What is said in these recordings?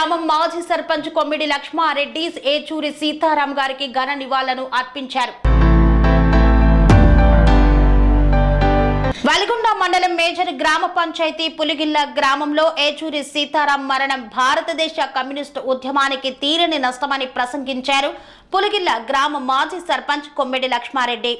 గ్రామం మాజీ సర్పంచ్ కొమ్మిడి లక్ష్మారెడ్డి ఏచూరి సీతారాం గారికి ఘన నివాళులను అర్పించారు. వలిగొండ మండలం మేజర్ గ్రామ పంచాయతీ పులిగిల్ల గ్రామంలో ఏచూరి సీతారాం మరణం భారతదేశ కమ్యూనిస్టు ఉద్యమానికి తీరని నష్టమని ప్రసంగించారు పులిగిల్ల గ్రామ మాజీ సర్పంచ్ కొమ్మిడి లక్ష్మారెడ్డి.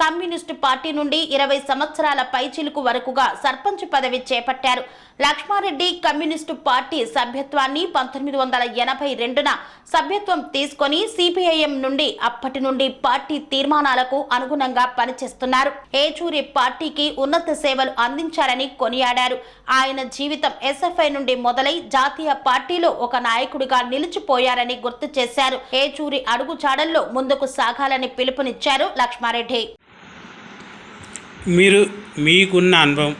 కమ్యూనిస్టు పార్టీ నుండి ఇరవై సంవత్సరాల పైచిలుకు వరకుగా సర్పంచ్ పదవి చేపట్టారు. లక్ష్మారెడ్డి కమ్యూనిస్టు పార్టీ సభ్యత్వాన్ని పంతొమ్మిది వందల ఎనభై రెండున సభ్యత్వం తీసుకొని సిపిఐఎం నుండి అప్పటి నుండి పార్టీ తీర్మానాలకు అనుగుణంగా పనిచేస్తున్నారు. ఏచూరి పార్టీకి ఉన్నత సేవలు అందించారని కొనియాడారు. ఆయన జీవితం ఎస్ఎఫ్ఐ నుండి మొదలై జాతీయ పార్టీలో ఒక నాయకుడిగా నిలిచిపోయారని గుర్తు చేశారు. ఏచూరి అడుగుజాడల్లో ముందుకు సాగాలని పిలుపునిచ్చారు లక్ష్మారెడ్డి. మీరు మీకున్న అనుభవం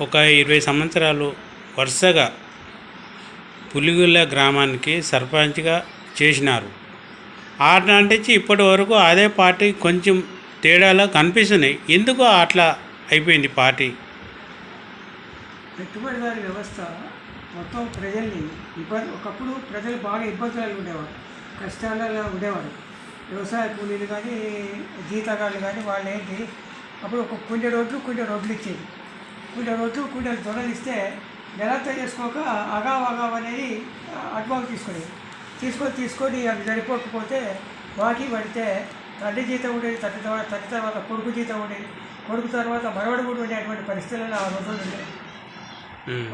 ఒక ఇరవై సంవత్సరాలు వరుసగా పులిగుల్ల గ్రామానికి సర్పంచ్గా చేసినారు. ఆనాటి నుంచి ఇప్పటి వరకు అదే పార్టీ కొంచెం తేడాలో కనిపిస్తున్నాయి. ఎందుకు అట్లా అయిపోయింది పార్టీ? పెట్టుబడిదారి వ్యవస్థ మొత్తం ప్రజల్ని ఇబ్బంది ఒకప్పుడు ప్రజలు బాగా ఇబ్బందులు ఉండేవారు కష్టాలలో ఉండేవారు. వ్యవసాయ కూలీలు కానీ జీతగాళ్ళు కానీ వాళ్ళు ఏంటి అప్పుడు ఒక కుండె రోడ్లు కుండె రోడ్లు ఇచ్చేది. కుండె రోడ్లు కుండెలు దొరలు ఇస్తే నెలంతా చేసుకోక అగావ్ అగావ్ అనేది అడ్వాన్స్ తీసుకునేది. తీసుకొని తీసుకొని అవి సరిపోకపోతే బాకీ పడితే తండ్రి జీతం ఉండేది తండ్రి తర్వాత తండ్రి తర్వాత కొడుకు జీతం ఉండేది. కొడుకు తర్వాత మనవడు కూడా ఉండేటువంటి పరిస్థితులలో ఆ రోజులు ఉండేవి.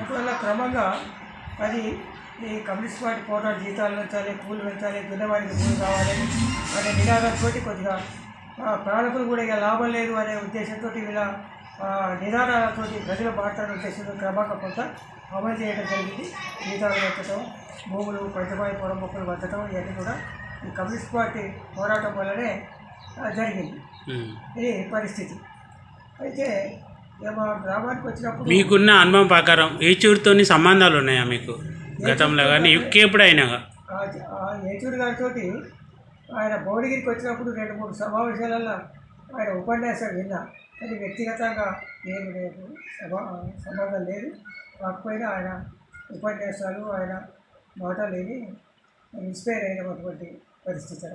అందువల్ల క్రమంగా అది ఈ కమ్యూనిస్ట్ పార్టీ పోరాట జీతాలు పెంచాలి పూలు పెంచాలి దున్నవాడికి పూలు కావాలి అనే నినాదంతో కొద్దిగా పాలకులు కూడా ఇక లాభం లేదు అనే ఉద్దేశంతో ఇలా ఆ, నినాదాలతో ప్రజలు మాట్లాడే ఉద్దేశంతో క్రమంగా కొంత అమలు చేయడం జరిగింది. జీతాలు పెంచడం భూములు పంచబాయి పొలం మొక్కలు వద్దటం ఇవన్నీ కూడా ఈ కమ్యూనిస్ట్ పార్టీ పోరాటం వల్లనే జరిగింది. ఇది పరిస్థితి. అయితే ఇక మా గ్రామానికి వచ్చినప్పుడు మీకున్న అనుభవం ప్రకారం ఏచూరితోని సంబంధాలు ఉన్నాయా మీకు? గతంలో కానీ ఎప్పుడైనా? యేచూరి గారితో ఆయన భువనగిరికి వచ్చినప్పుడు రెండు మూడు సమావేశాలలో ఆయన ఉపన్యాసం విన్నా. కానీ వ్యక్తిగతంగా నేను లేదు సంబంధం లేదు. కాకపోయినా ఆయన ఉపన్యాసాలు ఆయన మాటలు విని ఇన్స్పైర్ అయినటువంటి పరిస్థితి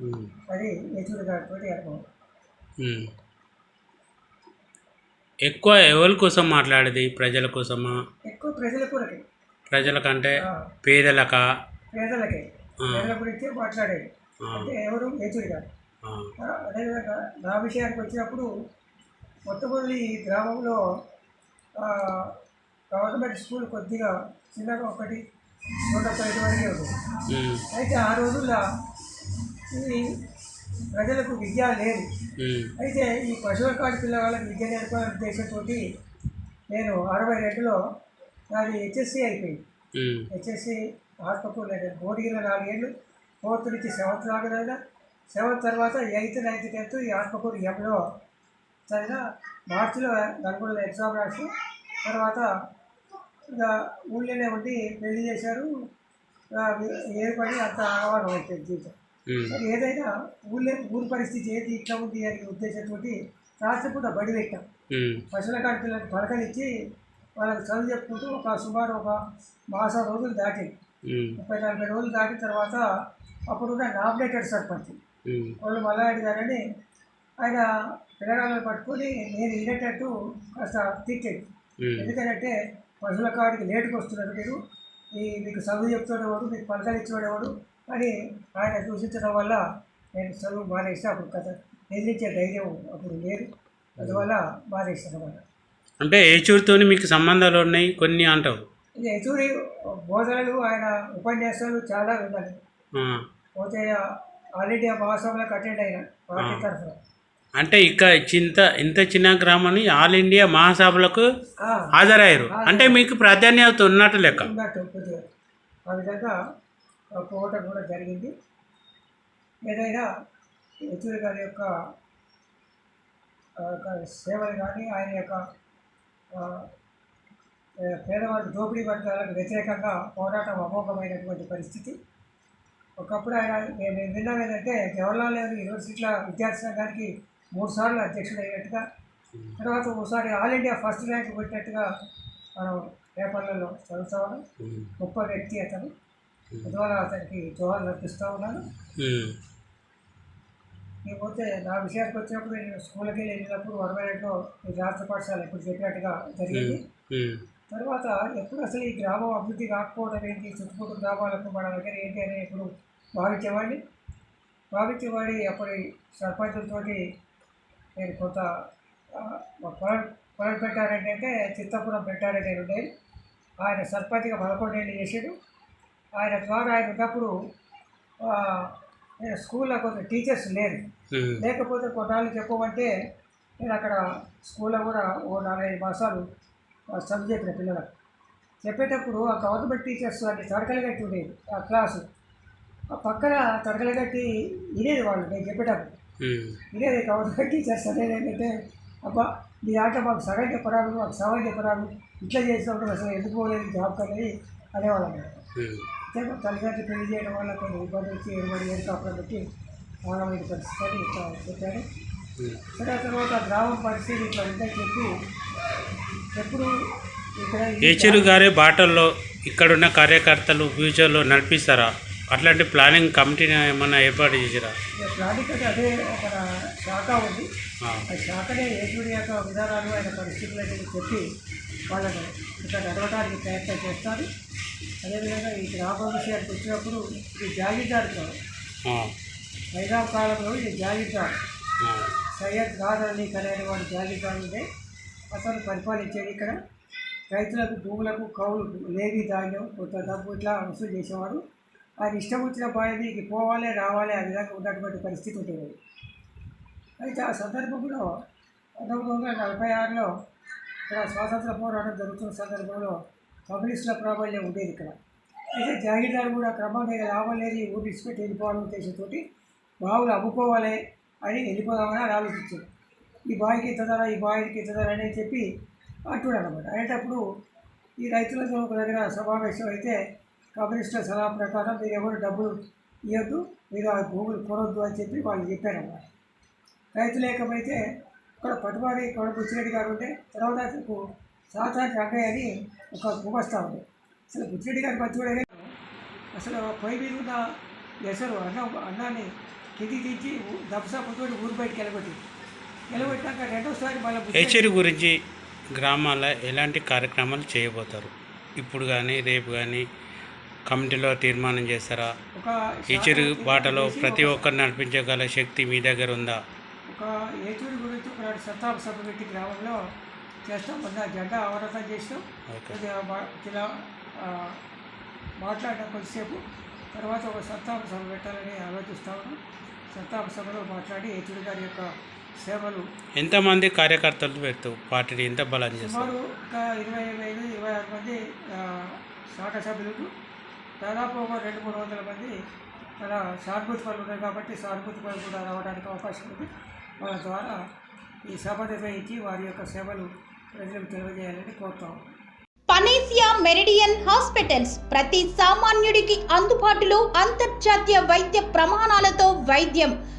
ఉమ్. అది యేచూరి గారితో అనుభవం. ఎక్కువ ఎవరి కోసం మాట్లాడేది? ప్రజల కోసమా? ఎక్కువ ప్రజల కొరకే. ప్రజలకంటే పేదలకా? పేదలకే. పేదల గురించే మాట్లాడేది. అంటే ఎవరు యేచూరి గారు అదేవిధంగా నా విషయానికి వచ్చినప్పుడు మొట్టమొదటి ఈ గ్రామంలో గవర్నమెంట్ స్కూల్ కొద్దిగా చిన్నగా ఒకటి నూట తొమ్మిది వరకే ఉంది. అయితే ఆ రోజుల్లో ఈ ప్రజలకు విద్య లేదు. అయితే ఈ పశువుల కాడి పిల్లవాళ్ళకి విద్య నేర్పాలనే ఉద్దేశంతో నేను అరవై రెండులో నాది హెచ్ఎస్సి అయిపోయింది. హెచ్ఎస్సి లేదు బోడిగిలో నాలుగేళ్ళు ఫోర్త్ నుంచి సెవెంత్ దాకా చదివినా సెవెంత్ తర్వాత ఎయిత్ నైన్త్ టెన్త్ ఈ ఆత్మకూరు ఎంలో చదివిన మార్చిలో నలుగురు ఎగ్జామ్ రాసి తర్వాత ఇక ఊళ్ళోనే ఉండి పెళ్ళి చేశారు. ఏ పని అంత ఆహ్వానం అవుతుంది జీవితం. ఏదైనా ఊళ్ళో ఊరి పరిస్థితి ఏది ఇట్లా ఉంది అనే ఉద్దేశంతో రాత్రిపూట బడి పెట్టాం. పశువుల కాడి పిల్లలకు పలకలు ఇచ్చి వాళ్ళకి చదువు చెప్పుకుంటూ ఒక సుమారు ఒక మాసం రోజులు దాటింది. ముప్పై నలభై రోజులు దాటిన తర్వాత అప్పుడున్న నామినేటెడ్ సర్పంచ్. వాళ్ళు మల్లారెడ్డి గారని ఆయన పిల్లగాళ్ళని పట్టుకొని నేను వినేటట్టు కాస్త తిట్టేది ఉమ్, ఎందుకంటే పశువుల కాడికి లేటుకు వస్తున్నారు మీరు. ఈ మీకు చదువు చెప్తున్నవాడు మీకు పలకలు ఇచ్చేవాడు అని ఆయన దూషించడం వల్ల నేను చదువు మానేసి అప్పుడు కథ ఎదిరించే ధైర్యం అప్పుడు లేదు. అందువల్ల మానేసాను అన్నమాట. అంటే ఏచూరితోని మీకు సంబంధాలు ఉన్నాయి? కొన్ని అంటావు. ఎచూరి బోధనలు ఆయన ఉపన్యాసాలు చాలా విన్నాను పోతే ఆల్ ఇండియా మహాసభలకు అటెండ్ అయిన పార్టీ తరఫున. అంటే ఇక చింత ఇంత చిన్న గ్రామాన్ని ఆల్ ఇండియా మహాసభలకు హాజరయ్యారు. అంటే మీకు ప్రాధాన్యత ఉన్నట్టు లెక్క. ఆ విధంగా పోవటం కూడా జరిగింది. ఏదైనా యచూరి గారి యొక్క సేవలు కానీ ఆయన యొక్క పేదవాళ్ళ దోపిడీ వర్గాలకు వ్యతిరేకంగా పోరాటం అమోఘమైనటువంటి పరిస్థితి ఒకప్పుడు ఆయన నేను నేను విన్నాను ఏంటంటే జవహర్లాల్ నెహ్రూ యూనివర్సిటీల విద్యార్థి సంఘానికి మూడు సార్లు అధ్యక్షుడు అయినట్టుగా తర్వాత ఒకసారి ఆల్ ఇండియా ఫస్ట్ ర్యాంక్ పెట్టినట్టుగా మనం పేపర్ తాడేపల్లిలో చదువుతాడు ఉమ్. గొప్ప వ్యక్తి అతను అందువల్ల అతనికి జోహార్లు అర్పిస్తూ ఉన్నాను ఉమ్. లేకపోతే నా విషయానికి వచ్చినప్పుడు నేను స్కూల్కి వెళ్ళినప్పుడు వరవైనట్లో ఈ రాష్ట్ర పాఠశాల ఇప్పుడు చెప్పినట్టుగా జరిగింది. తర్వాత ఎప్పుడు అసలు ఈ గ్రామం అభివృద్ధి కాకపోవడం ఏంటి? చుట్టుపక్కల గ్రామాలకు మన దగ్గర ఏంటి అని ఎప్పుడు భావించేవాడిని భావించేవాడి అప్పటి సర్పంచులతో నేను కొంత పొలం పొలం పెట్టారంటే చిత్తపురం పెట్టారంటే ఉండేది. ఆయన సర్పంచ్గా పదకొండేళ్ళు చేసాడు ఆయన ద్వారా ఆయన ఉన్నప్పుడు నేను స్కూల్లో కొంత టీచర్స్ లేరు. లేకపోతే కొన్నాళ్ళు చెప్పమంటే నేను అక్కడ స్కూల్లో కూడా ఓ నాలుగైదు మాసాలు చదువు చెప్పిన పిల్లలకు చెప్పేటప్పుడు ఆ గవర్నమెంట్ టీచర్స్ అన్ని తడకలు కట్టి ఉండేది ఆ క్లాసు ఆ పక్కన తడకలు కట్టి వినేది వాళ్ళు నేను చెప్పేటప్పుడు. వినేది గవర్నమెంట్ టీచర్స్ అనేది ఏంటంటే అబ్బా మీ ఆట మాకు సగం చెప్పరాదు మాకు సగం చెప్పరాదు ఇట్లా చేసినప్పుడు అసలు ఎందుకు పోలేదు జాబ్ అనేది అనేవాళ్ళం ఉమ్. అయితే తల్లిదండ్రులు పెళ్ళి చేయడం వల్ల కొన్ని ఇబ్బంది వచ్చి ఏరు కాపురం పెట్టి ఆగమైన పరిస్థితి అని ఇట్లా చెప్పారు. సరే ఆ తర్వాత గ్రామం పరిస్థితి ఇట్లా ఉందని చెప్పి ఏచూరు గారి బాటల్లో ఇక్కడున్న కార్యకర్తలు ఫ్యూచర్లో నడిపిస్తారా అట్లాంటి ప్లానింగ్ కమిటీని ఏమన్నా ఏర్పాటు చేసిరా ప్లానింగ్ అంటే అదే మన శాఖ ఉంది ఆ. శాఖనే ఏజుడి యొక్క విధానాలు ఆయన పరిస్థితులని చెప్పి వాళ్ళని ఇక్కడ నడవడానికి ప్రయత్నం చేస్తారు అదేవిధంగా ఈ గ్రామ విషయానికి వచ్చినప్పుడు ఇది జాగీర్దారు కాదు ఆ. వైరామ కాలంలో ఇది జాగీర్దారు. సయ్యద్ గాద్ అలీ వాడు జాగీర్దారు ఉండే అసలు పరిపాలించేది ఇక్కడ. రైతులకు భూములకు కౌలు లేవి ధాన్యం కొంత డబ్బు ఇట్లా వసూలు చేసేవాడు ఆయన ఇష్టం వచ్చిన బాయికి పోవాలి రావాలి ఆ విధంగా ఉన్నటువంటి పరిస్థితి ఉండేది. అయితే ఆ సందర్భంలో పంతొమ్మిది వందల నలభై ఆరులో ఇక్కడ స్వాతంత్ర పోరాటం జరుగుతున్న సందర్భంలో కమ్యూనిస్టుల ప్రాబల్యం ఉండేది ఇక్కడ. అయితే జాగీర్దారు కూడా క్రమంగా ఇక లాభం లేదు ఈ ఊరు వెళ్ళిపోవాలనే ఉద్దేశంతో బావులు అమ్ముకోవాలి అని వెళ్ళిపోదామని ఆలోచించారు. ఈ బావికి ఇంత ధర ఈ బావికి ఇంత ధర అని చెప్పి అంటున్నాడు అనమాట అనేటప్పుడు ఈ రైతులతో ఒక దగ్గర సమావేశం అయితే కమ్యూనిస్టుల సలహా ప్రకారం మీరు ఎవరు డబ్బులు ఇవ్వద్దు మీరు ఆ భూములు కొనొద్దు అని చెప్పి వాళ్ళు చెప్పారన్నమాట. రైతు లేకపోతే ఇక్కడ పట్టుబడి ఇక్కడ బుచ్చిరెడ్డి గారు ఉంటే తర్వాత సాధారణ రంగయ్య అని ఒక గుమస్తా ఉంది. అసలు బుచ్చిరెడ్డి గారి పట్టుబడి అసలు పొయ్యి మీద ఉన్న ఎసరు అన్న అన్నాన్ని కిందికి దించి దప్సా పుట్టుబడి ఊరు బయటికి వెళ్ళగొట్టి ఏచూరు గురించి గ్రామాల్లో ఎలాంటి కార్యక్రమాలు చేయబోతారు? ఇప్పుడు కానీ రేపు కానీ కమిటీలో తీర్మానం చేస్తారా శాఖ బాటలో ప్రతి ఒక- ఒక్కరు నడిపించగల శక్తి మీ దగ్గర ఉందా? ఒక ఏచూరి గురించి ఒకనాడు సత్తాప సభ పెట్టి గ్రామంలో చేస్తాం. మొన్న జెండా అవరతం మా- ఇలా ఆ, మాట్లాడిన కొద్దిసేపు. తర్వాత ఒక సత్తాప సభ పెట్టాలని ఆలోచిస్తా ఉన్నాం. సత్తాప సభలో మాట్లాడి ఏచూరి గారి యొక్క సేవలు ఎంతమంది కార్యకర్తలు పెడతావు పార్టీని ఎంత బలం చేస్తారు సుమారు ఒక ఇరవై ఐదు ఇరవై ఆరు మంది ఆ, శాఖ సభ్యులు. దాదాపు ఒక రెండు మూడు వందల మంది మన సానుభూతి పనులు ఉన్నాయి కాబట్టి సానుభూతి పనులు కూడా రావడానికి అవకాశం ఉంది. వాళ్ళ ద్వారా ఈ సభ నిర్వహించి వారి యొక్క సేవలు ప్రజలకు తెలియజేయాలని కోరుతాం. పనేసియా మెరిడియన్ హాస్పిటల్స్ ప్రతి సామాన్యుడికి అందుబాటులో అంతర్జాతీయ వైద్య ప్రమాణాలతో వైద్యం.